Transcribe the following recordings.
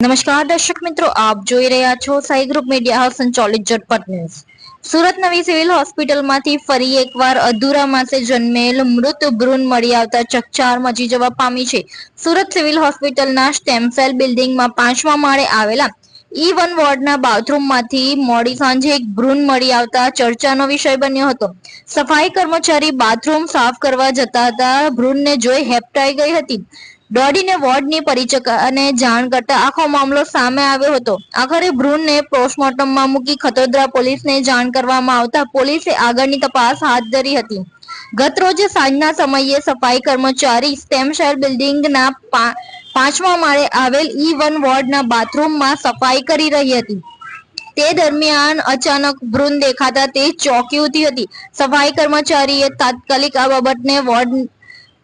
નમસ્કાર, દર્શક મિત્રો, આપ જોઈ રહ્યા છો સાઈ ગ્રુપ મીડિયા હાઉસ સંચાલિત ઝટપટ ન્યૂઝ. સુરત નવી સિવિલ હોસ્પિટલમાંથી ફરી એકવાર અધૂરા માસે જન્મેલ મૃત ભ્રૂણ મળી આવતા ચકચાર મચી જવા પામી છે. સુરત સિવિલ હોસ્પિટલના સ્ટેમસેલ બિલ્ડિંગમાં પાંચમા માળે આવેલા ઈ વન વોર્ડના બાથરૂમમાંથી મોડી સાંજે એક ભ્રૂણ મળી આવતા ચર્ચાનો વિષય બન્યો હતો. સફાઈ કર્મચારી બાથરૂમ સાફ કરવા જતા હતા. ભ્રૂણને જોઈ હેપટાઈ ગઈ હતી. દોડીને વોર્ડની પરિચકાને જાણ કરતા આખો મામલો સામે આવ્યો હતો. આખરે ભ્રૂણને પોસ્ટમોર્ટમમાં મૂકી ખતોદરા પોલીસને જાણ કરવામાં આવતા પોલીસે આગળની તપાસ હાથ ધરી હતી. ગત રોજે સાંજના સમયે સફાઈ કર્મચારી સ્ટેમ શહેર બિલ્ડિંગના પાંચમા માળે આવેલ ઈ વન વોર્ડના બાથરૂમમાં સફાઈ કરી રહી હતી. તે દરમિયાન અચાનક ભ્રૂણ દેખાતા તે ચોંકી ઉઠી હતી. સફાઈ કર્મચારીએ તાત્કાલિક આ બાબતને વોર્ડ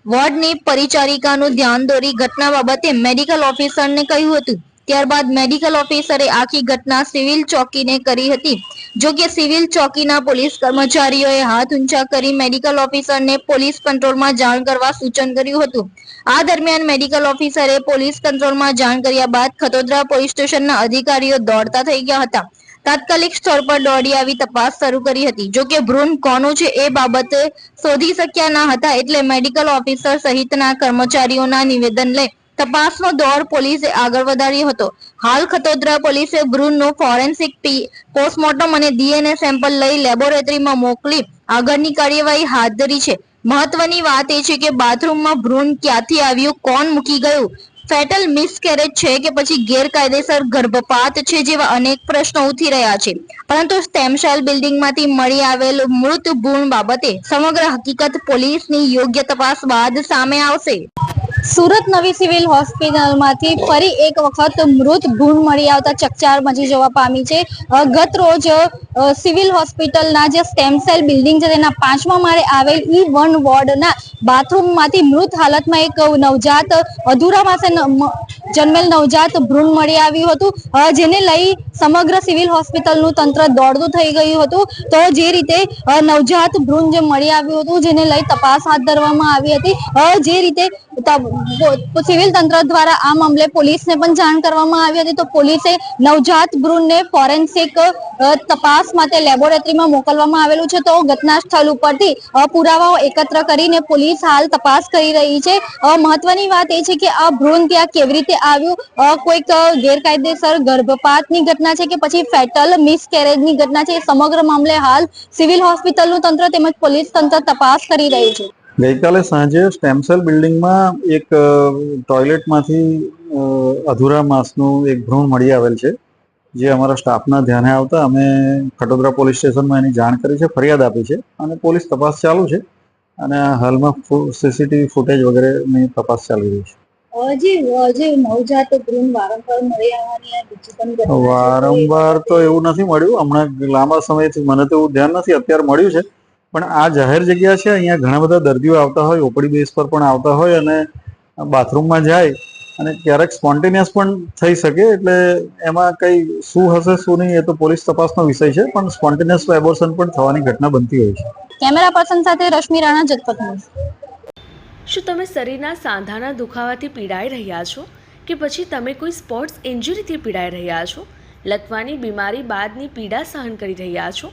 વોર્ડની પરિચારિકાનું ધ્યાન દોરી ઘટના બાબતે મેડિકલ ઓફિસરને કહ્યું હતું. ત્યારબાદ મેડિકલ ઓફિસરે આખી ઘટના સિવિલ ચોકીને કરી હતી. જો કે સિવિલ ચોકીના પોલીસ કર્મચારીઓએ હાથ ઊંચા કરી મેડિકલ ઓફિસરને પોલીસ કંટ્રોલમાં જાણ કરવા સૂચન કર્યું હતું. આ દરમિયાન મેડિકલ ઓફિસરે પોલીસ કંટ્રોલમાં જાણ કર્યા બાદ ખતોદરા પોલીસ સ્ટેશનના અધિકારીઓ દોડતા થઈ ગયા હતા. તાત્કાલિક સ્થળ પર દોડી આવી તપાસ શરૂ કરી હતી. જો કે ભ્રૂણ કોનું છે એ બાબતે શોધી શક્યા ન હતા એટલે મેડિકલ ઓફિસર સહિતના કર્મચારીઓના નિવેદન લઈ તપાસનો દોર પોલીસે આગળ વધાર્યો હતો. હાલ ખતોદરા પોલીસે ભ્રૂણનું ફોરેન્સિક પોસ્ટમોર્ટમ અને ડીએનએ સેમ્પલ લઈ લેબોરેટરીમાં મોકલી આગળની કાર્યવાહી હાથ ધરી છે. મહત્વની વાત એ છે કે બાથરૂમમાં ભ્રૂણ ક્યાંથી આવ્યું, કોણ મૂકી ગયું ફેટલ મિસકેરેજ છે કે પછી ગેરકાયદેસર ગર્ભપાત છે જેવા અનેક પ્રશ્નો ઉઠી રહ્યા છે. પરંતુ સ્ટેમશેલ બિલ્ડિંગમાંથી મળી આવેલ મૃત ભૂણ બાબતે સમગ્ર હકીકત પોલીસની યોગ્ય તપાસ બાદ સામે આવશે. સુરત નવી સિવિલ હોસ્પિટલમાંથી ફરી એક વખત મૃત ભૂણ મળી આવતા ચકચાર મચી જવા પામી છે. ગત રોજ સિવિલ હોસ્પિટલના જે સ્ટેમસેલ બિલ્ડિંગ છે તેના પાંચમા માળે આવેલ ઈ વન વોર્ડના બાથરૂમમાંથી મૃત હાલતમાં એક નવજાત, અધૂરા માસે જન્મેલ નવજાત ભ્રૂણ મળી આવ્યું હતું. જેને લઈ સમગ્ર સિવિલ હોસ્પિટલનું તંત્ર દોડતું થઈ ગયું હતું. તો જે રીતે નવજાત ભ્રૂણ જે મળી આવ્યું હતું, જેને લઈ તપાસ હાથ ધરવામાં આવી હતી. જે રીતે સિવિલ તંત્ર દ્વારા આ મામલે પોલીસને પણ જાણ કરવામાં આવી હતી. તો પોલીસે નવજાત ભ્રૂણને ફોરેન્સિક તપાસ માટે લેબોરેટરીમાં મોકલવામાં આવેલું છે. તો ઘટના સ્થળ ઉપરથી પુરાવાઓ એકત્ર કરીને પોલીસ હાલ તપાસ કરી રહી છે. મહત્વની વાત એ છે કે આ ભ્રૂણ ત્યાં કેવી રીતે આવ્યું? કોઈક ગેરકાયદેસર ગર્ભપાતની ઘટના છે કે પછી ફેટલ મિસકેરેજની ઘટના છે? સમગ્ર મામલે હાલ સિવિલ હોસ્પિટલનું તંત્ર તેમજ પોલીસ તંત્ર તપાસ કરી રહ્યું છે. ગઈકાલે સાંજે સ્ટેમસેલ બિલ્ડિંગમાં એક ટોયલેટમાંથી અધૂરા માસનું એક ભ્રૂણ મળી આવેલ છે જે અમારા સ્ટાફના ધ્યાને આવતા અમે ખટોદરા પોલીસ સ્ટેશનમાં એની જાણ કરી છે ફરિયાદ આપી છે અને પોલીસ તપાસ ચાલુ છે અને હાલમાં સીસીટીવી ફૂટેજ વગેરેની તપાસ ચાલી રહી છે. વારંવાર તો એવું નથી મળ્યું. હમણાં લાંબા સમયથી મને તો એવું ધ્યાન નથી અત્યારે મળ્યું છે. પણ આ જાહેર જગ્યા છે અહીંયા ઘણા બધા દર્દીઓ આવતા હોય ઓપડી બેઝ પર પણ આવતા હોય અને બાથરૂમમાં જાય અને ક્યારેક સ્પોન્ટેનિયસ પણ થઈ શકે એટલે એમાં કઈ શું હશે શું નહીં એ તો પોલીસ તપાસનો વિષય છે પણ સ્પોન્ટેનિયસ એબોર્શન પણ થવાની ઘટના બનતી હોય છે. કેમેરા પર્સન સાથે રશ્મિ રાણા જગપત શું તમે શરીરના સાંધાના દુખાવાથી પીડાઈ રહ્યા છો? કે પછી તમે કોઈ સ્પોર્ટ્સ ઇન્જરીથી પીડાઈ રહ્યા છો? લકવાની બીમારી બાદની પીડા સહન કરી રહ્યા છો?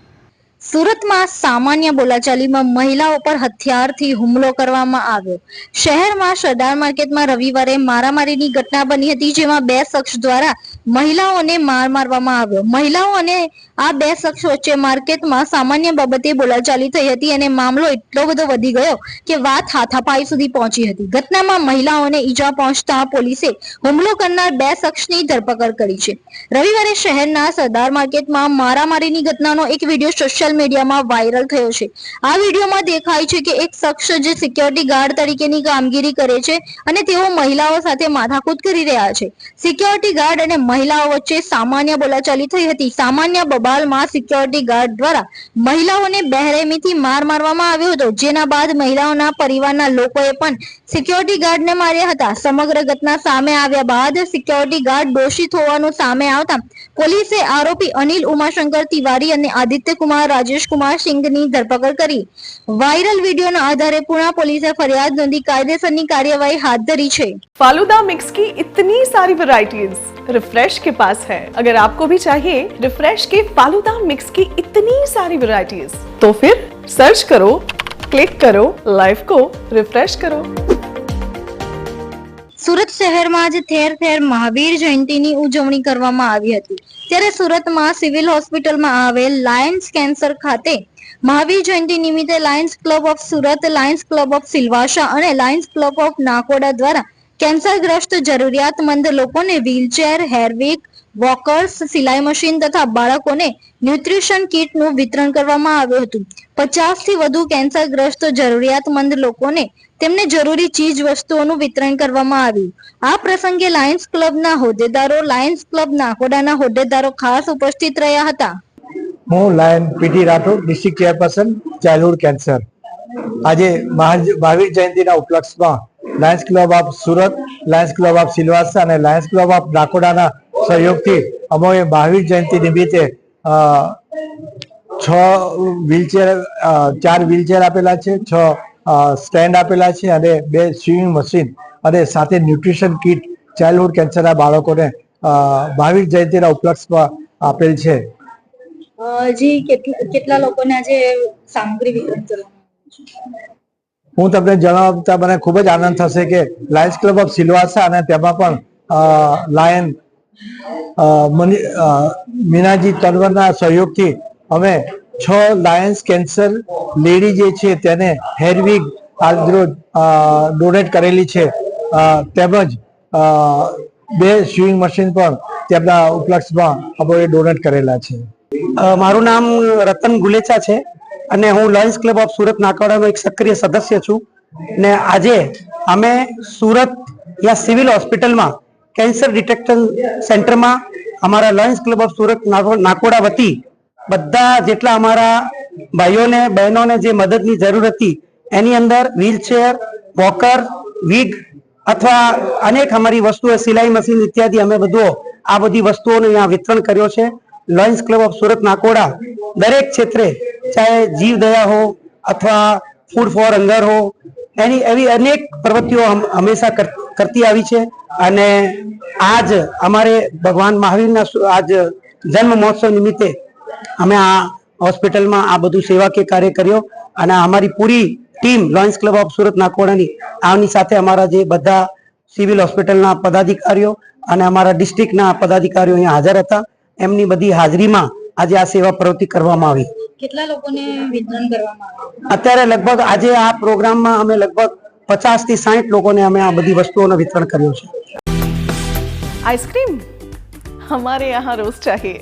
સુરતમાં સામાન્ય બોલાચાલીમાં મહિલાઓ પર હથિયારથી હુમલો કરવામાં આવ્યો. શહેરમાં સરદાર માર્કેટમાં રવિવારે મારામારીની ઘટના બની હતી, જેમાં બે શખ્સ દ્વારા મહિલાઓને માર મારવામાં આવ્યો. મહિલાઓ અને આ બે શખ્સ વચ્ચે માર્કેટમાં સામાન્ય બાબતે બોલાચાલી થઈ હતી અને મામલો એટલો બધો વધી ગયો કે વાત હાથાપાઈ સુધી પહોંચી હતી. ઘટનામાં મહિલાઓને ઈજા પહોંચતા પોલીસે હુમલો કરનાર બે શખ્સની ધરપકડ કરી છે. રવિવારે શહેરના સરદાર માર્કેટમાં મારામારીની ઘટનાનો એક વીડિયો સોશિયલ મીડિયામાં વાયરલ થયો છે. આ વિડીયોમાં દેખાય છે કે એક શખ્સ જે સિક્યોરિટી ગાર્ડ તરીકેની કામગીરી કરે છે અને તેઓ મહિલાઓ સાથે માથાકૂદ કરી રહ્યા છે. સિક્યોરિટી ગાર્ડ અને મહિલાઓ વચ્ચે સામાન્ય બોલાચાલી થઈ હતી. સામાન્ય ધોબાલમાં સિક્યોરિટી ગાર્ડ દ્વારા મહિલાઓને બહેરેમીથી માર મારવામાં આવ્યો હતો. જેના બાદ મહિલાઓના પરિવારના લોકોએ પણ સિક્યોરિટી ગાર્ડને માર્યા હતા સમગ્ર ઘટના સામે આવ્યા બાદ સિક્યોરિટી ગાર્ડ દોષિત હોવાનું સામે આવતા પોલીસે આરોપી અનિલ ઉમાશંકર તિવારી અને આદિત્ય કુમાર રાજેશ કુમાર સિંઘની ધરપકડ કરી વાયરલ વિડીયોના આધારે પુણા પોલીસે ફરિયાદ નોંધી કાયદેસરની કાર્યવાહી હાથ ધરી છે फालूदा मिक्स की इतनी सारी वैरायटीज रिफ्रेश के पास है अगर आपको भी चाहिए रिफ्रेश के फालूदा मिक्स की इतनी सारी वैरायटीज तो फिर सर्च करो क्लिक करो लाइफ को रिफ्रेश करो સુરત શહેરમાં આજે ઠેર ઠેર મહાવીર જયંતિની ઉજવણી કરવામાં આવી હતી. ત્યારે સુરતમાં સિવિલ હોસ્પિટલમાં આવેલ લાયન્સ કેન્સર ખાતે મહાવીર જયંતિ નિમિત્તે Lions Club of Surat, Lions Club of Silvassa અને લાયન્સ ક્લબ ઓફ નાકોડા દ્વારા કેન્સરગ્રસ્ત જરૂરિયાતમંદ લોકોને વ્હીલચેર, હેરવિક, વોકર્સ, સિલાઈ મશીન તથા બાળકોને ન્યુટ્રિશન કીટનું વિતરણ કરવામાં આવ્યું હતું. પચાસથી વધુ કેન્સરગ્રસ્ત જરૂરિયાતમંદ લોકોને તેમને જરૂરી ચીજ વસ્તુઓનું વિતરણ કરવામાં આવ્યું. આ પ્રસંગે લાયન્સ ક્લબના હોદ્દેદારો, લાયન્સ ક્લબ નાકોડાના હોદ્દેદારો ખાસ ઉપસ્થિત રહ્યા હતા. હું lion PT Rathod, district chairperson, childhood cancer. આજે મહા- મહાવીર જયંતિના ઉપલક્ષમાં lions club of Surat, lions club of Silvassa અને લાયન્સ ક્લબ ઓફ નાકોડાના સહયોગથી અમોએ મહાવીર જયંતિ નિમિત્તે છ વ્હીલચેર ચાર વ્હીલચેર આપેલા છે, છ સ્ટેન્ડ આપેલા છે અને બે સ્વિમિંગ મશીન અને સાથે ન્યુટ્રિશન કિટ ચાઇલ્ડહુડ કેન્સરના બાળકોને મહાવીર જયંતિના ઉપલક્ષમાં આપેલ છે. જી કેટલા લોકોને આજે સામગ્રી વિતરણ કરવામાં હું તમને જણાવતા મને ખૂબ જ આનંદ થશે કે લાયન્સ ક્લબ ઓફ સિલવાસા અને તેમાં પણ લાયન મીનાજી તનવરના સહયોગથી અમે છ લાયન્સ કેન્સર લેડી જે છે તેને હેરવિગ આજરોજ ડોનેટ કરેલી છે. તેમજ બે સ્વિંગ મશીન પણ તેમના ઉપલક્ષમાં અમે ડોનેટ કરેલા છે. મારું નામ રતન ગુલેચા છે અને હું લાયન્સ ક્લબ ઓફ સુરત નાકોડાનો એક સક્રિય સદસ્ય છું ને આજે અમે સુરત યા સિવિલ હોસ્પિટલમાં કેન્સર ડિટેક્શન સેન્ટરમાં અમારા લાયન્સ ક્લબ ઓફ સુરત નાકો- નાકોડા વતી બધા જેટલા અમારા ભાઈઓને, બહેનોને જે મદદની જરૂર હતી, એની અંદર વ્હીલચેર વોકર વિગ અથવા અનેક અમારી વસ્તુઓ સિલાઈ મશીન ઇત્યાદિ અમે બધું આ બધી વસ્તુઓનું અહીંયા વિતરણ કર્યો છે. Lions club of Surat Nakoda, દરેક ક્ષેત્રે, ચાહે જીવ દયા હો અથવા ફૂડ ફોર હંગર હો, એની, એવી અનેક પ્રવૃત્તિઓ હંમેશા કર- કરતી આવી છે. અને આજ અમારે ભગવાન મહાવીરના આજ જન્મ મહોત્સવ નિમિત્તે અમે આ હોસ્પિટલમાં આ બધું સેવાકીય કાર્ય કર્યો અને અમારી પૂરી team Lions club of Surat નાકોડાની આની સાથે અમારા જે બધા સિવિલ હોસ્પિટલના પદાધિકારીઓ અને અમારા ડિસ્ટ્રિક્ટના પદાધિકારીઓ અહીંયા હાજર હતા. એમની બધી હાજરીમાં આજે આ સેવા પ્રવૃત્તિ કરવામાં આવી. કેટલા લોકોને વિતરણ કરવામાં આવ્યું? અત્યારે લગભગ આજે આ પ્રોગ્રામમાં અમે લગભગ પચાસથી સાઠ લોકોને અમે આ બધી વસ્તુઓનું વિતરણ કર્યું છે. આઈસ્ક્રીમ? હમારે યહાં રોજ ચાહીએ.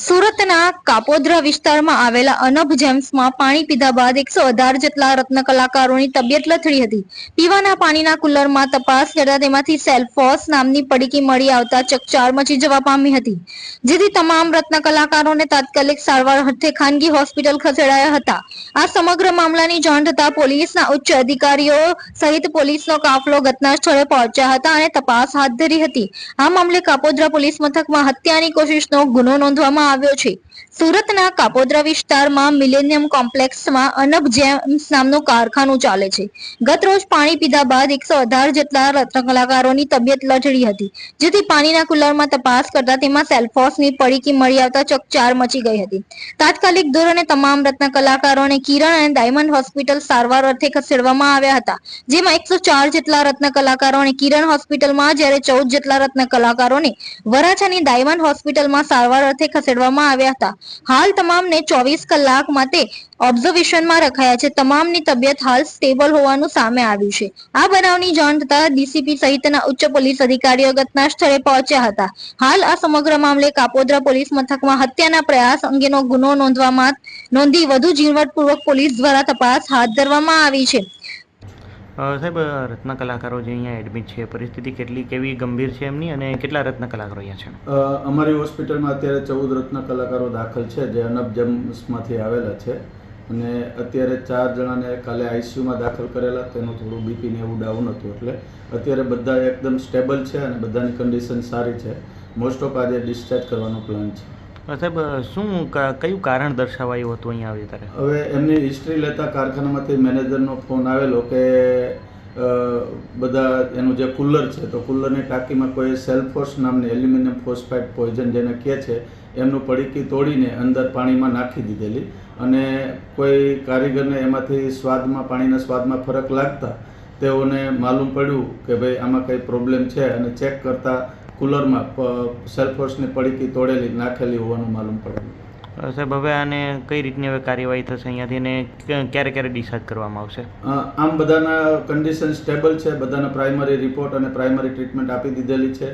સુરતના કાપોદ્રા વિસ્તારમાં આવેલા અનભ જેમ્સમાં પાણી પીધા બાદ એકસો અઢાર જેટલા રત્ન કલાકારોની તબિયત લથડી હતી. પીવાના પાણીના કુલરમાં તપાસ કરતા તેમાંથી સેલ્ફોસ નામની પડીકી મળી આવતા ચકચાર મચી જવા પામી હતી. જેથી તમામ રત્ન કલાકારોને તાત્કાલિક સારવાર અર્થે ખાનગી હોસ્પિટલ ખસેડાયા હતા. આ સમગ્ર મામલાની જાણ થતા પોલીસના ઉચ્ચ અધિકારીઓ સહિત પોલીસનો કાફલો ઘટના સ્થળે પહોંચ્યા હતા અને તપાસ હાથ ધરી હતી. આ મામલે કાપોદ્રા પોલીસ મથકમાં હત્યાની કોશિશનો ગુનો નોંધવામાં આવ્યો છે. સુરતના કાપોદ્રા વિસ્તારમાં મિલેનિયમ કોમ્પ્લેક્સમાં અનબ જેમ્સ નામનું કારખાનું ચાલે છે. ગત રોજ પાણી પીધા બાદ એકસો અઢાર જેટલા રત્ન કલાકારોની તબિયત લથડી હતી, જેથી પાણીના કુલરમાં તપાસ કરતા તેમાં સેલ્ફોસની પડીકી મળી આવતા ચકચાર મચી ગઈ હતી. તાત્કાલિક ધોરણે તમામ રત્ન કલાકારોને કિરણ અને ડાયમંડ હોસ્પિટલ સારવાર અર્થે ખસેડવામાં આવ્યા હતા, જેમાં એકસો ચાર જેટલા રત્ન કલાકારોને કિરણ હોસ્પિટલમાં, જ્યારે ચૌદ જેટલા રત્ન કલાકારોને વરાછાની ડાયમંડ હોસ્પિટલમાં સારવાર અર્થે ખસેડવામાં કરવામાં આવ્યા હતા. હાલ તમામને ચોવીસ કલાક માટે ઓબ્ઝર્વેશનમાં રખાયા છે. તમામની તબિયત હાલ સ્ટેબલ હોવાનું સામે આવ્યું છે. આ બનાવની જાણ થતા ડીસીપી સહિતના ઉચ્ચ પોલીસ અધિકારીઓ ઘટના સ્થળે પહોંચ્યા હતા. હાલ આ સમગ્ર મામલે કાપોદ્રા પોલીસ મથકમાં હત્યાના પ્રયાસ અંગેનો ગુનો નોંધવામાં નોંધી વધુ ઝીણવટપૂર્વક પોલીસ દ્વારા તપાસ હાથ ધરવામાં આવી છે. સાહેબ રત્ન કલાકારો જે અહીંયા એડમિટ છે, પરિસ્થિતિ કેટલી, કેવી, ગંભીર છે એમની અને કેટલા રત્ન કલાકારો અહીંયા છે? અમારી હોસ્પિટલમાં અત્યારે ચૌદ રત્ન કલાકારો દાખલ છે, જે અનબ જમ્સમાંથી આવેલા છે. અને અત્યારે ચાર જણાને કાલે આઈસીયુમાં દાખલ કરેલા, તેનું થોડું બીપી ને એવું ડાઉન હતું એટલે અત્યારે બધા એકદમ સ્ટેબલ છે અને બધાની કન્ડિશન સારી છે. મોસ્ટ ઓફ આજે ડિસ્ચાર્જ કરવાનો પ્લાન છે. સાહેબ, શું કયું કારણ દર્શાવાયું હતું અહીંયા આવી ત્યારે હવે એમની હિસ્ટ્રી લેતા કારખાનામાંથી મેનેજરનો ફોન આવેલો કે બધા એનું જે કુલર છે, તો કુલરની ટાંકીમાં કોઈ સેલ્ફોસ નામની એલ્યુમિનિયમ ફોસ્ફાઇટ પોઈઝન જેને કહે છે, એમનું પડીકી તોડીને અંદર પાણીમાં નાખી દીધેલી અને કોઈ કારીગરને એમાંથી સ્વાદમાં, પાણીના સ્વાદમાં ફરક લાગતા તેઓને માલુમ પડ્યું કે ભાઈ આમાં કંઈ પ્રોબ્લેમ છે અને ચેક કરતા કુલરમાં સેલ્ફર્સની પડીકી તોડેલી નાખેલી હોવાનું માલુમ પડેલું સાહેબ હવે આને કઈ રીતની હવે કાર્યવાહી થશે અહીંયાથી અને ક્યારે ક્યારે ડિસાઇડ કરવામાં આવશે? આમ બધાના કન્ડિશન સ્ટેબલ છે બધાના પ્રાઇમરી રિપોર્ટ અને પ્રાઇમરી ટ્રીટમેન્ટ આપી દીધેલી છે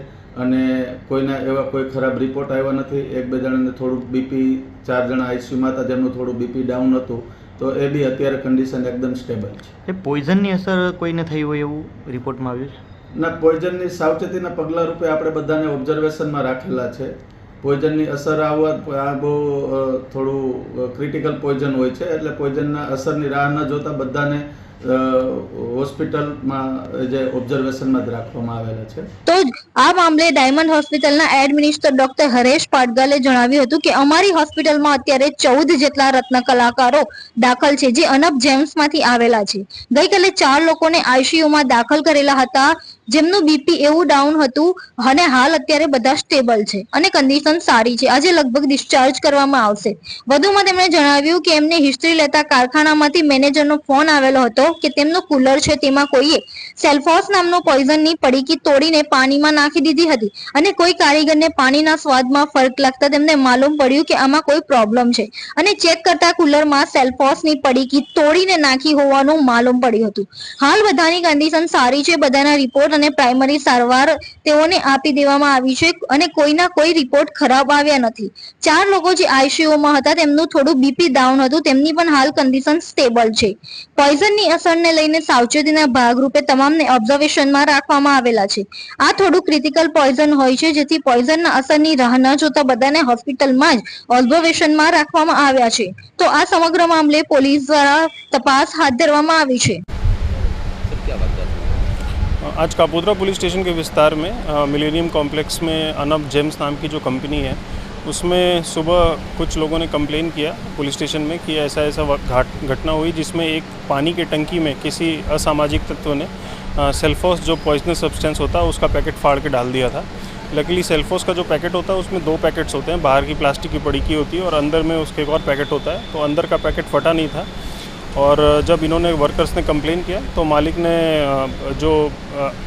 અને કોઈના એવા કોઈ ખરાબ રિપોર્ટ આવ્યા નથી. એક બે જણાને થોડુંક બીપી ચાર જણા આઈસીયુમાં હતા જેમનું થોડું બીપી ડાઉન હતું તો એ બી અત્યારે કન્ડિશન એકદમ સ્ટેબલ છે. એ પોઈઝનની અસર કોઈને થઈ હોય એવું રિપોર્ટમાં આવ્યું છે? ના, પોઈઝનની સાવચેતીના પગલાં રૂપે આપણે બધાને ઓબ્ઝર્વેશનમાં રાખેલા છે. પોઈઝનની અસર આવવા, આ બહુ થોડું ક્રિટિકલ પોઈઝન હોય છે. એટલે પોઈઝનના અસરની રાહ ન જોતા બધાને હોસ્પિટલમાં જે ઓબ્ઝર્વેશનમાં જ રાખવામાં આવેલા છે. તો આ મામલે ડાયમંડ હોસ્પિટલના એડમિનિસ્ટર ડોક્ટર હરેશ પાટગાલે જણાવ્યું હતું કે અમારી હોસ્પિટલમાં અત્યારે ચૌદ જેટલા રત્ન કલાકારો દાખલ છે, જે અનબ જેમ્સમાંથી આવેલા છે. ગઈકાલે ચાર લોકોને આઈસીયુમાં દાખલ કરેલા હતા, જેમનું બીપી એવું ડાઉન હતું અને હાલ અત્યારે બધા સ્ટેબલ છે અને કન્ડિશન સારી છે. આજે લગભગ ડિસ્ચાર્જ કરવામાં આવશે. વધુમાં તેમણે જણાવ્યું કે એમને હિસ્ટ્રી લેતા કારખાનામાંથી મેનેજરનો ફોન આવેલો હતો કે તેમનું કુલર છે તેમાં કોઈએ સેલ્ફોસ નામનો પોઈઝનની પડીકી તોડીને પાણીમાં નાખી દીધી હતી. અને કોઈ કારીગરને પાણીના સ્વાદમાં ફરક લાગતા તેમને માલુમ પડ્યું કે આમાં કોઈ પ્રોબ્લેમ છે. અને ચેક કરતા કુલરમાં સેલ્ફોસની પડીકી તોડીને નાખી હોવાનું માલુમ પડ્યું હતું. હાલ બધાની કન્ડિશન સારી છે, બધાના રિપોર્ટ અને પ્રાઇમરી સારવાર તેઓને આપી દેવામાં આવી છે અને કોઈના કોઈ રિપોર્ટ ખરાબ આવ્યા નથી. ચાર લોકો જે આઈસીયુમાં હતા તેમનું થોડું બીપી ડાઉન હતું, તેમની પણ હાલ કન્ડિશન સ્ટેબલ છે. પોઈઝનની અસરને લઈને સાવચેતીના ભાગરૂપે તમામને ઓબ્ઝર્વેશનમાં રાખવામાં આવેલા છે આ થોડું ક્રિટિકલ પોઈઝન હોય છે જેથી પોઈઝનના અસરની રાહ ન જોતા બધાને હોસ્પિટલમાં જ ઓબ્ઝર્વેશનમાં રાખવામાં આવ્યા છે તો આ સમગ્ર મામલે પોલીસ દ્વારા તપાસ હાથ ધરવામાં આવી છે आज कापोद्रा पुलिस स्टेशन के विस्तार में अ, मिलेनियम कॉम्प्लेक्स में अनब जेम्स नाम की जो कंपनी है उसमें सुबह कुछ लोगों ने कंप्लेन किया पुलिस स्टेशन में कि ऐसा ऐसा घाट, घटना हुई जिसमें एक पानी के टंकी में किसी असामाजिक तत्व ने सेल्फोस जो पॉइजनस सब्सटेंस होता है उसका पैकेट फाड़ के डाल दिया था। लकली सेल्फोस का जो पैकेट होता है, उसमें दो पैकेट्स होते हैं, बाहर की प्लास्टिक की पड़ी की होती है और अंदर में उसके एक और पैकेट होता है। तो अंदर का पैकेट फटा नहीं था। और जब इन्होंने वर्कर्स ने कंप्लेन किया तो मालिक ने जो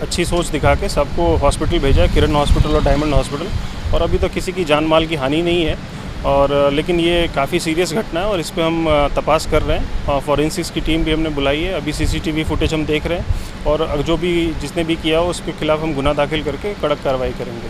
अच्छी सोच दिखा के सबको हॉस्पिटल भेजा है किरण हॉस्पिटल और डायमंड हॉस्पिटल और अभी तो किसी की जान माल की हानि नहीं है। और लेकिन ये काफ़ी सीरियस घटना है और इस पर हम तपास कर रहे हैं। फॉरेंसिक्स की टीम भी हमने बुलाई है। अभी सीसीटीवी फुटेज हम देख रहे हैं। और जो भी जिसने भी किया हो उसके खिलाफ हम गुना दाखिल करके कड़क कार्रवाई करेंगे।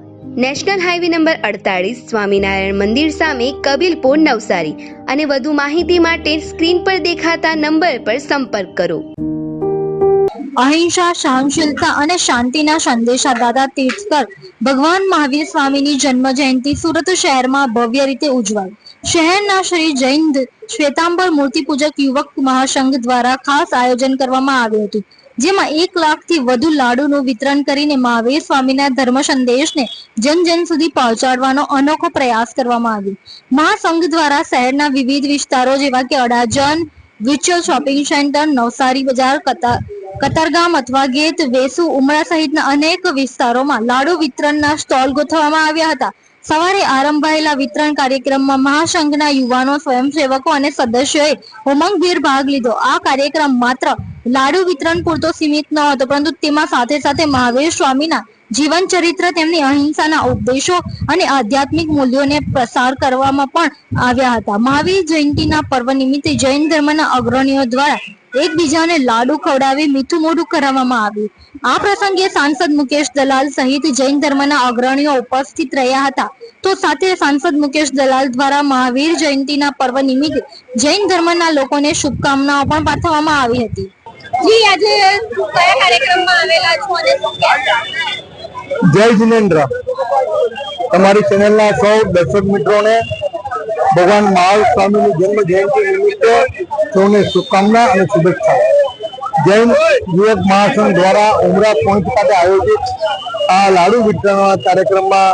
નેશનલ હાઈવે નંબર અડતાળીસ સ્વામિનારાયણ મંદિર સામે કબીલપુર નવસારી અને વધુ માહિતી માટે સ્ક્રીન પર દેખાતા નંબર પર સંપર્ક કરો. અહિંસા, સહનશીલતા અને શાંતિના સંદેશા દાદા તીર્થકર ભગવાન મહાવીર સ્વામીની જન્મ જયંતિ સુરત શહેરમાં ભવ્ય રીતે ઉજવાઈ શહેરના શ્રી જૈન શ્વેતાંબર મૂર્તિ પૂજક યુવક મહાસંઘ દ્વારા ખાસ આયોજન કરવામાં આવ્યું હતું. જેમાં એક લાખથી વધુ લાડુનું વિતરણ કરીને મહાવીર સ્વામીના ધર્મ સંદેશને જન જન સુધી પહોંચાડવાનો અનોખો પ્રયાસ કરવામાં આવ્યો. મહાસંઘ દ્વારા શહેરના વિવિધ વિસ્તારો જેવા કે અડાજન વ્યુચ્યુઅલ શોપિંગ સેન્ટર નવસારી બજાર કતાર કતારગામ અથવા ગેટ, વેસુ ઉમરા સહિતના અનેક વિસ્તારોમાં લાડુ વિતરણના સ્ટોલ ગોઠવવામાં આવ્યા હતા. સવારે આરંભાયેલા વિતરણ કાર્યક્રમમાં મહાસંઘના યુવાનો, સ્વયંસેવકો અને સદસ્યોએ ઉમંગભેર ભાગ લીધો. આ કાર્યક્રમ માત્ર લાડુ વિતરણ પૂરતો સીમિત ન હતો, પરંતુ તેમાં સાથે સાથે મહાવીર સ્વામીના જીવન ચરિત્ર, તેમની અહિંસાના ઉપદેશો અને આધ્યાત્મિક મૂલ્યોને પ્રસાર કરવામાં પણ આવ્યા હતા. મહાવીર જયંતિના પર્વ નિમિત્તે જૈન ધર્મના અગ્રણીઓ દ્વારા એકબીજાને લાડુ ખવડાવી મીઠું મોઢું કરાવવામાં આવ્યું. આ પ્રસંગે સાંસદ મુકેશ દલાલ સહિત જૈન ધર્મના અગ્રણીઓ ઉપસ્થિત રહ્યા હતા. તો સાથે સાંસદ મુકેશ દલાલ દ્વારા મહાવીર જયંતિના પર્વ નિમિત્તે જૈન ધર્મના લોકોને શુભકામનાઓ પણ પાઠવવામાં આવી હતી. જી આજે કયા કાર્યક્રમમાં આવેલા છો અને શું કહેશો જય જિનેન્દ્ર. તમારી ચેનલના સૌ દર્શક મિત્રોને ભગવાન મહાવીર સ્વામીની જન્મ જયંતિ નિમિત્તે સૌને શુભકામના અને શુભેચ્છા. જૈન યુવક મહાસંઘ દ્વારા ઉમરા પોઈન્ટ ખાતે આયોજિત આ લાડુ વિતરણના કાર્યક્રમમાં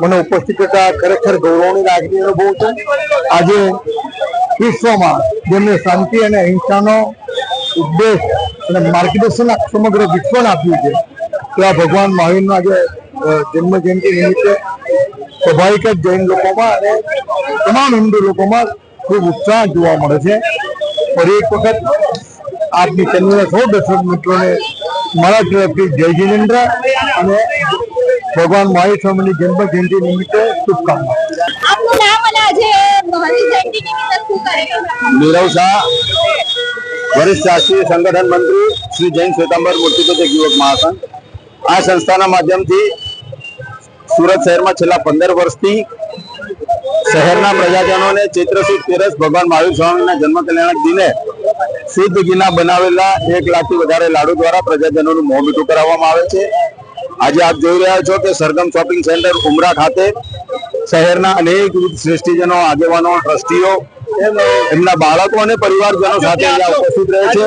મને ઉપસ્થિત થતા ખરેખર ગૌરવની લાગણી અનુભવું છું. આજે વિશ્વમાં જેમને શાંતિ અને અહિંસાનો ઉપદેશ અને માર્ગદર્શન સમગ્ર વિશ્વને આપ્યું છે તેવા ભગવાન મહાવીરનો આજે જન્મ જયંતિ નિમિત્તે સ્વાભાવિક જ જૈન લોકોમાં અને તમામ હિન્દુ લોકોમાં ખૂબ ઉત્સાહ જોવા મળે છે. ફરી એક વખત આપની ચેનલના સૌ દર્શક મિત્રોને મારા તરફથી જય જિનેન્દ્ર અને ભગવાન મહાવીર સ્વામીની જન્મ જયંતિ નિમિત્તે શુભકામના. નીરવ શાહ વરિષ્ઠ રાષ્ટ્રીય સંગઠન મંત્રી શ્રી જૈન શ્વેતાંબર મૂર્તિપૂજક યુવક મહાસંઘ. આ સંસ્થાના માધ્યમથી સુરત શહેરમાં છેલ્લા પંદર વર્ષથી શહેરના પ્રજાજનોને ચૈત્ર સુદ તેરસ ભગવાન મહાવીર સ્વામીના જન્મ કલ્યાણક દિને શુદ્ધ ઘીના બનાવેલા એક લાખથી વધારે લાડુ દ્વારા પ્રજાજનોનું મોં મીઠું કરાવવામાં આવે છે. આજે આપ જોઈ રહ્યા છો કે સરગમ શોપિંગ સેન્ટર ઉમરા ખાતે શહેરના અનેક શ્રેષ્ઠીજનો, આગેવાનો, ટ્રસ્ટીઓ, એમના બાળકો અને પરિવારજનો સાથે ઉપસ્થિત રહે છે.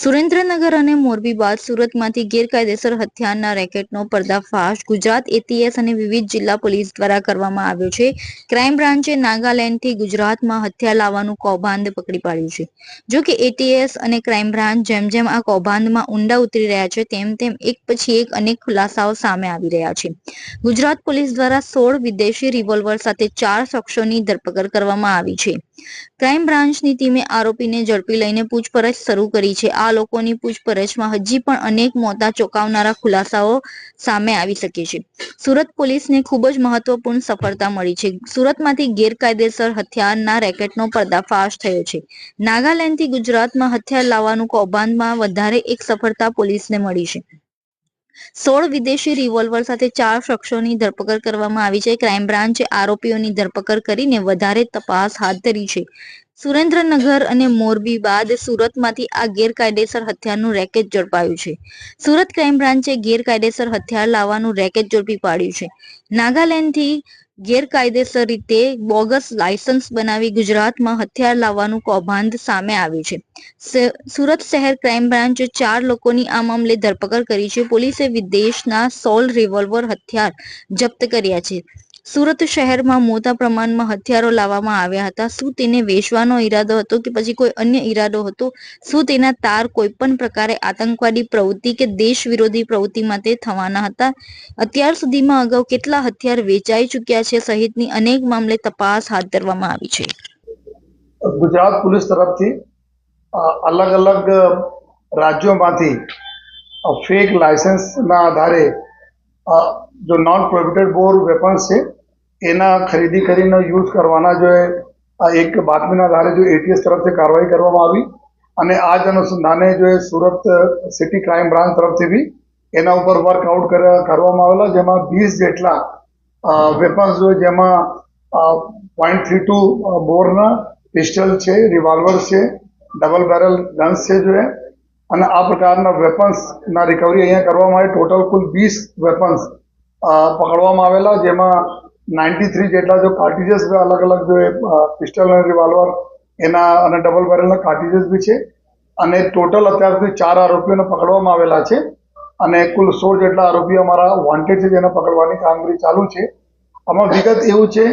સુરેન્દ્રનગર અને મોરબી બાદ સુરતમાંથી ગેરકાયદેસર હથિયારના રેકેટનો પર્દાફાશ ગુજરાત એટીએસ અને વિવિધ જિલ્લા પોલીસ દ્વારા કરવામાં આવ્યો છે. ક્રાઇમ બ્રાન્ચે નાગાલેન્ડથી ગુજરાતમાં હથિયાર લાવવાનું કૌભાંડ પકડી પાડ્યું છે. જો કે એટીએસ અને ક્રાઇમ બ્રાન્ચ જેમ જેમ આ કૌભાંડમાં ઊંડા ઉતરી રહ્યા છે, તેમ તેમ એક પછી એક અનેક ખુલાસાઓ સામે આવી રહ્યા છે. ગુજરાત પોલીસ દ્વારા સોળ વિદેશી રિવોલ્વર સાથે ચાર શખ્સોની ધરપકડ કરવામાં આવી છે. ક્રાઇમ બ્રાન્ચની ટીમે આરોપીને ઝડપી લઈને પૂછપરછ શરૂ કરી છે. આ લોકોની પૂછપરછમાં હજી પણ અનેક મોટા ચોંકાવનારા ખુલાસાઓ સામે આવી શકે છે. સુરત પોલીસને ખૂબ જ મહત્વપૂર્ણ સફળતા મળી છે. સુરતમાંથી ગેરકાયદેસર હથિયારના રેકેટનો પર્દાફાશ થયો છે. નાગાલેન્ડથી ગુજરાતમાં હથિયાર લાવવાનું કૌભાંડમાં વધારે એક સફળતા પોલીસને મળી છે. સોળ વિદેશી રિવોલ્વર સાથે ચાર શખ્સોની ધરપકડ કરવામાં આવી છે. ક્રાઇમ બ્રાન્ચે આરોપીઓની ધરપકડ કરીને વધારે તપાસ હાથ ધરી છે. સુરેન્દ્રનગર અને મોરબી બાદ સુરતમાંથી આ ગેરકાયદેસર હથિયારનું રેકેટ ઝડપાયું છે. સુરત ક્રાઇમ બ્રાન્ચે ગેરકાયદેસર હથિયાર લાવવાનું રેકેટ ઝડપી પાડ્યું છે. નાગાલેન્ડથી ગેરકાયદેસર રીતે બોગસ લાયસન્સ બનાવી ગુજરાતમાં હથિયાર લાવવાનું કૌભાંડ સામે આવ્યું છે. સુરત શહેર ક્રાઇમ બ્રાન્ચે ચાર લોકોની આ મામલે ધરપકડ કરી છે. પોલીસે વિદેશના સોલ રિવોલ્વર હથિયાર જપ્ત કર્યા છે. સુરત શહેરમાં મોટા પ્રમાણમાં હથિયારો લાવવામાં આવ્યા હતા. શું તેને વેચવાનો ઈરાદો હતો કે પછી કોઈ અન્ય ઈરાદો હતો? શું તેના તાર કોઈ પણ પ્રકારે આતંકવાદી પ્રવૃત્તિ કે દેશ વિરોધી પ્રવૃત્તિ માટે થવાના હતા? અત્યાર સુધીમાં અગાઉ કેટલા હથિયાર વેચાઈ ચૂક્યા છે? સહિતની અનેક મામલે તપાસ હાથ ધરવામાં આવી છે. ગુજરાત પોલીસ તરફથી અલગ અલગ રાજ્યોમાંથી ફેક લાયસન્સના આધારે જો નોન પ્રોહિબિટેડ બોર વેપન્સ છે એના ખરીદી કરીને યુઝ કરવાના જો આ એક બાતમીના આધારે જો એટીએસ તરફથી કાર્યવાહી કરવામાં આવી અને આ જ અનુસંધાને જો સુરત સિટી ક્રાઇમ બ્રાન્ચ તરફથી બી એના ઉપર વર્કઆઉટ કરવામાં આવેલા, જેમાં વીસ જેટલા વેપન્સ જો જેમાં પોઈન્ટ થ્રી ટુ બોરના પિસ્ટલ છે રિવોલ્વર છે ડબલ બેરલ ગન્સ છે જો અને આ પ્રકારના વેપન્સના રિકવરી અહીંયા કરવામાં આવી. ટોટલ કુલ વીસ વેપન્સ પકડવામાં આવેલા, જેમાં નાઇન્ટી થ્રી જેટલા જો કાર્ટિજસ અલગ અલગ જો પિસ્ટલ અને રિવોલ્વર એના અને ડબલ બેરલના કાર્ટિજસ બી છે. અને ટોટલ અત્યાર સુધી ચાર આરોપીઓને પકડવામાં આવેલા છે. અને કુલ સોળ જેટલા આરોપીઓ અમારા વોન્ટેડ છે જેને પકડવાની કામગીરી ચાલુ છે. આમાં વિગત એવું છે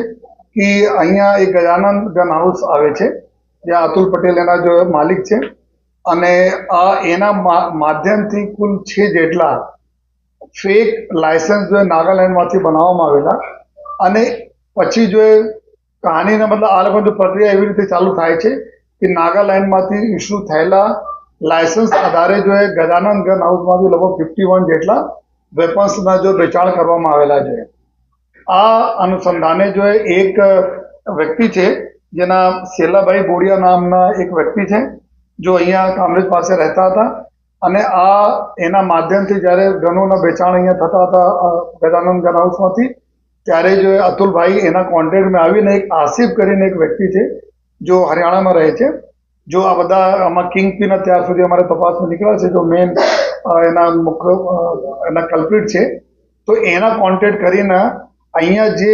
કે અહીંયા એક ગજાનંદ ગન હાઉસ આવે છે જે અતુલ પટેલ એના જો માલિક છે. અને આ એના માધ્યમથી કુલ છે જેટલા ફેક લાયસન્સ જો નાગાલેન્ડમાંથી બનાવવામાં આવેલા અને પછી જો એ કહાનીના મતલબ આ લોકોની પ્રક્રિયા એવી રીતે ચાલુ થાય છે કે નાગાલેન્ડમાંથી ઇસ્યુ થયેલા લાયસન્સ આધારે જો એ ગજાનંદ ગન હાઉસમાંથી લગભગ ફિફ્ટી વન જેટલા વેપન્સના જો વેચાણ કરવામાં આવેલા છે. આ અનુસંધાને જો એક વ્યક્તિ છે, જેના શેલાભાઈ બોડિયા નામના એક વ્યક્તિ છે, જો અહીંયા કામરેજ પાસે રહેતા હતા અને આ એના માધ્યમથી જ્યારે ગનોના વેચાણ અહીંયા થતા હતા ગજાનંદ ગન હાઉસમાંથી ત્યારે જો અતુલભાઈ એના કોન્ટેક્ટમાં આવીને એક આસિફ કરીને એક વ્યક્તિ છે, જો હરિયાણામાં રહે છે. જો આ બધા આમાં કિંગ પિન અત્યાર સુધી અમારે તપાસમાં નીકળ્યા છે, જો મેન એના મુખ્ય એના કલ્પિટ છે, તો એના કોન્ટેક્ટ કરીને અહીંયા જે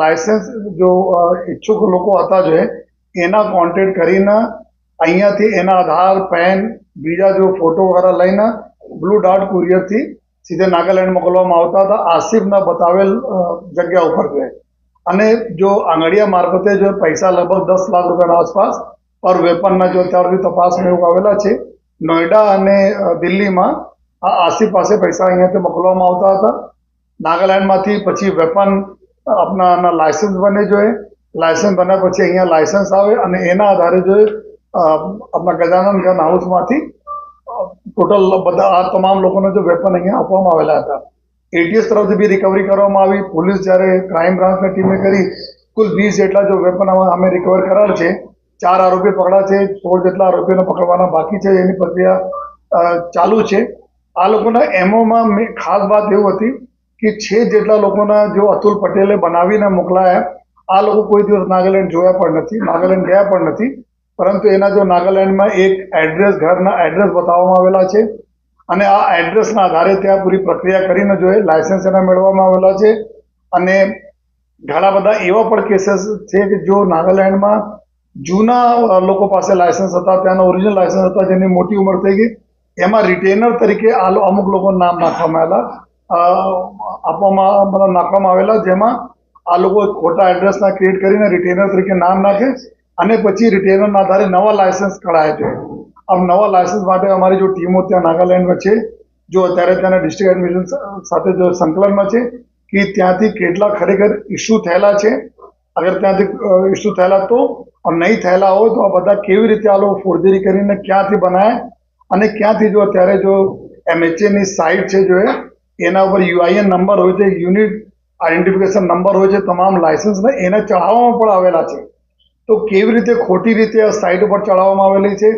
લાયસન્સ જો ઈચ્છુક લોકો હતા જો એના કોન્ટેક્ટ કરીને અહીંયાથી એના આધાર પેન બીજા જો ફોટો વગેરે લઈને બ્લુ ડાર્ટ કુરિયરથી સીધે નાગાલેન્ડ મોકલવામાં આવતા હતા. આસિફના બતાવેલ જગ્યા ઉપર છે. અને જો આંગળીયા મારફતે જો પૈસા લગભગ દસ લાખ રૂપિયાના આસપાસ પર વેપનના જો અત્યારથી તપાસમાં એવું આવેલા છે, નોઈડા અને દિલ્હીમાં આ આસિફ પાસે પૈસા અહીંયાથી મોકલવામાં આવતા હતા. નાગાલેન્ડમાંથી પછી વેપન આપના લાયસન્સ બને જોઈએ લાયસન્સ બન્યા પછી અહીંયા લાયસન્સ આવે અને એના આધારે જોઈએ આપણા ગજાનંદ ગન હાઉસમાંથી ટોટલ બધા આ તમામ લોકોને જો વેપન અહીંયા આપવામાં આવેલા હતા. એટીએસ તરફથી બી રિકવરી કરવામાં આવી. પોલીસ જ્યારે ક્રાઇમ બ્રાન્ચની ટીમે કરી, કુલ વીસ જેટલા જો વેપન અમે રિકવર કરેલ છે. ચાર આરોપી પકડા છે. સોળ જેટલા આરોપીઓને પકડવાના બાકી છે. એની પ્રક્રિયા ચાલુ છે. આ લોકોના એમઓમાં મેં, ખાસ વાત એવું હતી કે છે જેટલા લોકોના જો અતુલ પટેલે બનાવીને મોકલાયા, આ લોકો કોઈ દિવસ નાગાલેન્ડ જોયા પણ નથી, નાગાલેન્ડ ગયા પણ નથી. પરંતુ એના જો નાગાલેન્ડમાં એક એડ્રેસ ઘરના એડ્રેસ બતાવવામાં આવેલા છે અને આ એડ્રેસના આધારે ત્યાં પૂરી પ્રક્રિયા કરીને જો એ લાયસન્સ એના મેળવવામાં આવેલા છે અને ઘણા બધા એવા પણ કેસીસ છે કે જો નાગાલેન્ડમાં જૂના લોકો પાસે લાયસન્સ હતા, ત્યાંના ઓરિજિનલ લાયસન્સ હતા, જેની મોટી ઉંમર થઈ ગઈ, એમાં રિટેનર તરીકે આ અમુક લોકો નામ નાખવામાં આવેલા આપવામાં, મતલબ નાખવામાં આવેલા, જેમાં આ લોકો ખોટા એડ્રેસના ક્રિએટ કરીને રિટેનર તરીકે નામ નાખે અને પછી રિટેનરના આધારે નવા લાયસન્સ કઢાય છે. આ નવા લાયસન્સ માટે અમારી જો ટીમો ત્યાં નાગાલેન્ડમાં છે, જો અત્યારે ત્યાંના ડિસ્ટ્રિક્ટ એડમિશન સાથે જો સંકલનમાં છે, કે ત્યાંથી કેટલા ખરેખર ઇસ્યુ થયેલા છે. અગર ત્યાંથી ઇસ્યુ થયેલા તો નહીં થયેલા હોય તો આ બધા કેવી રીતે આ લોકો ફોર્જરી કરીને ક્યાંથી બનાય? અને ક્યાંથી જો અત્યારે જો એમએચએની સાઇટ છે જો એના ઉપર યુઆઈએન નંબર હોય છે યુનિટ આઈડેન્ટિફિકેશન નંબર હોય છે, તમામ લાયસન્સને એને ચઢાવવામાં પણ આવેલા છે. તો કેવી રીતે ખોટી રીતે આ સાઇટ ઉપર ચડાવવામાં આવેલી છે?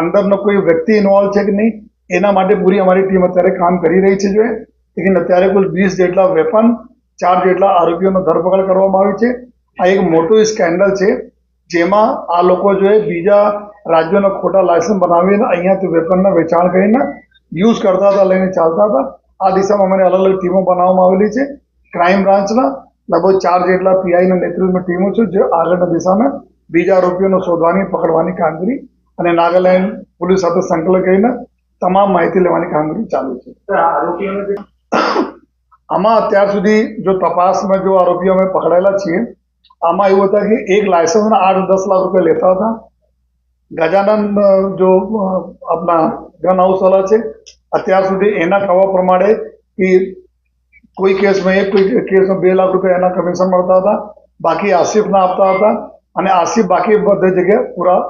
અંદરનો કોઈ વ્યક્તિ ઇન્વોલ્વ છે કે નહીં? એના માટે પૂરી અમારી ટીમ અત્યારે કામ કરી રહી છે જોઈએ લેકિન અત્યારે કુલ વીસ જેટલા વેપન ચાર જેટલા આરોપીઓનો ધરપકડ કરવામાં આવી છે. આ એક મોટું સ્કેન્ડલ છે, જેમાં આ લોકો જોઈએ બીજા રાજ્યોના ખોટા લાયસન્સ બનાવીને અહીંયાથી વેપનના વેચાણ કરીને યુઝ કરતા હતા, લઈને ચાલતા હતા. આ દિશામાં અમારી અલગ અલગ ટીમો બનાવવામાં આવેલી છે. ક્રાઇમ બ્રાન્ચના લગભગ ચાર જેટલા પીઆઈના નેતૃત્વમાં ટીમો છે, જે આગળના દિશામાં બીજા આરોપીઓને શોધવાની પકડવાની કામગીરી અને નાગાલેન્ડ પોલીસ સાથે સંકલન કરીને તમામ માહિતી લેવાની કામગીરી ચાલુ છે. આમાં અત્યાર સુધી જો તપાસમાં જો આરોપીઓ અમે પકડાયેલા છીએ આમાં એવું હતા કે એક લાયસન્સના આઠ દસ લાખ રૂપિયા લેતા હતા. ગજાનંદ જો આપણા ગન હાઉસવાળા છે અત્યાર સુધી એના કહેવા પ્રમાણે કે કોઈ કેસમાં એક કોઈ કેસમાં બે લાખ રૂપિયા એના કમિશન મળતા હતા. બાકી આસિફના આપતા હતા. અને આસિફ બાકી બધી જગ્યાએ પૂરા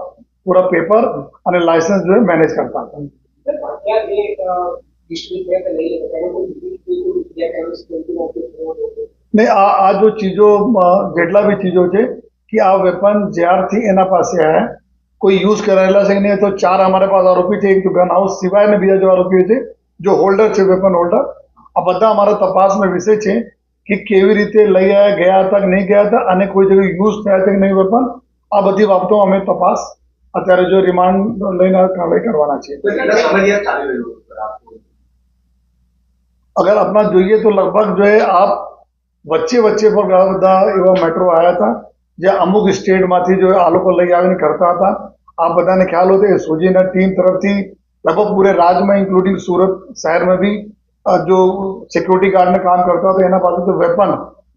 પૂરા પેપર અને લાયસન્સ જો મેનેજ કરતા હતા. ને આ આ જો ચીજો જેટલા બી ચીજો છે કે આ વેપન જ્યારથી એના પાસે આયા કોઈ યુઝ કરાયેલા છે કે નહીં તો ચાર અમારે પાસે આરોપી છે એક તો ગન હાઉસ સિવાય ને બીજા જો આરોપીઓ છે જો હોલ્ડર છે વેપન હોલ્ડર આ બધા અમારા તપાસનો વિષય છે. કે કેવી રીતે લઈ આવ્યા ગયા હતા કે નહીં ગયા હતા અને કોઈ જગ્યાએ યુઝ થયા છે કે નહીં પણ આ બધી બાબતો અમે તપાસ અત્યારે જો રિમાન્ડ લઈને કાર્યવાહી કરવાના છે અગર આપણા જોઈએ તો લગભગ જો આપ વચ્ચે વચ્ચે પણ ઘણા બધા એવા મેટ્રો આવ્યા હતા જે અમુક સ્ટેટમાંથી જો આ લોકો લઈ આવીને કરતા હતા. આ બધાને ખ્યાલ હતો એ સોજીના ટીમ તરફથી લગભગ પૂરે રાજ્યમાં ઇન્ક્લુડિંગ સુરત શહેરમાં બી જો સિક્યુરિટી ગાર્ડને કામ કરતા હતા એના પાસે તો વેપન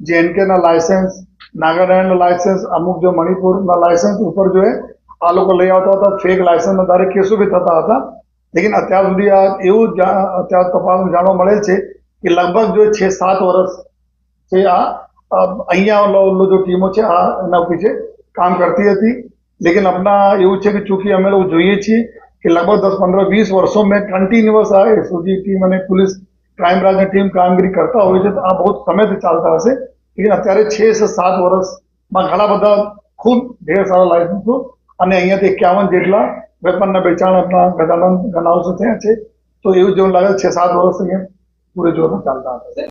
જે એનકેના લાયસન્સ નાગાલેન્ડના લાયસન્સ અમુક જો મણિપુરના લાયસન્સ ઉપર જો આ લોકો લઈ આવતા હતા ફેક લાયસન્સના ધારે કેસો બી થતા હતા. લેકિન અત્યાર સુધી આ એવું અત્યાર તપાસમાં જાણવા મળે છે કે લગભગ જો છે સાત વર્ષ છે આ અહીંયા જો ટીમો છે, આ એના પીછે કામ કરતી હતી. લેકિન આપના એવું છે કે ચૂંકી અમે લોકો જોઈએ છીએ કે લગભગ દસ, પંદર, વીસ વર્ષો મેં કન્ટિન્યુઅસ આ એસઓજી ટીમ અને પોલીસ ક્રાઇમ બ્રાન્ચની ટીમ કામગીરી કરતા હોય છે તો આ બહુ સમયથી ચાલતા હશે. લેકિન અત્યારે છ સાત વર્ષમાં ઘણા બધા ખૂબ ઢેર સારા લાઇસન્સો અને અહીંયાથી એકાવન જેટલા વેપારના વેચાણ આપણા ગજાનંદ ગનાવસો થયા છે. તો એવું જેવું લાગે છે સાત વર્ષ અહીંયા પૂરે જોરમાં ચાલતા હતા